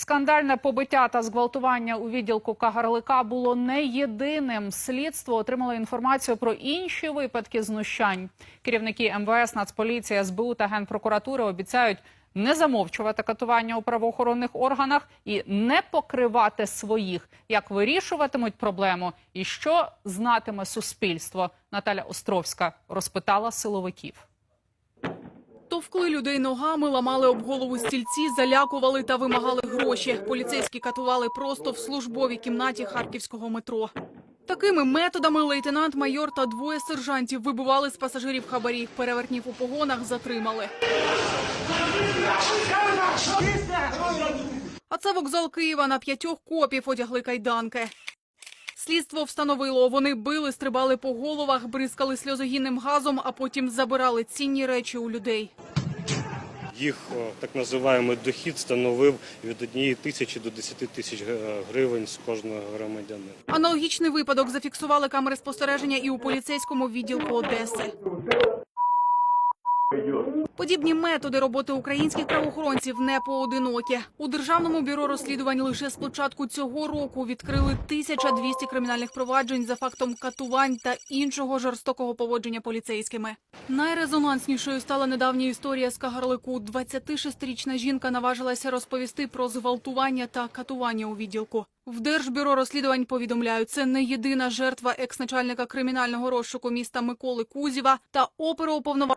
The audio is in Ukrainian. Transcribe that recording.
Скандальне побиття та зґвалтування у відділку Кагарлика було не єдиним. Слідство отримало інформацію про інші випадки знущань. Керівники МВС, Нацполіція, СБУ та Генпрокуратури обіцяють не замовчувати катування у правоохоронних органах і не покривати своїх. Як вирішуватимуть проблему і що знатиме суспільство? Наталя Островська розпитала силовиків. Товкли людей ногами, ламали об голову стільці, залякували та вимагали гроші. Поліцейські катували просто в службовій кімнаті харківського метро. Такими методами лейтенант-майор та двоє сержантів вибивали з пасажирів хабарі. Перевертнів у погонах затримали. А це вокзал Києва. На п'ятьох копів одягли кайданки. Слідство встановило, вони били, стрибали по головах, бризкали сльозогінним газом, а потім забирали цінні речі у людей. Їх так називаємо дохід становив від 1 тисячі до 10 тисяч гривень з кожного громадянина. Аналогічний випадок зафіксували камери спостереження і у поліцейському відділку Одеси. Подібні методи роботи українських правоохоронців не поодинокі. У державному бюро розслідувань лише з початку цього року відкрили 1200 кримінальних проваджень за фактом катувань та іншого жорстокого поводження поліцейськими. Найрезонанснішою стала недавня історія з Кагарлику. 26-річна жінка наважилася розповісти про зґвалтування та катування у відділку. В Держбюро розслідувань повідомляють, це не єдина жертва екс-начальника кримінального розшуку міста Миколи Кузєва та оперуповноваженого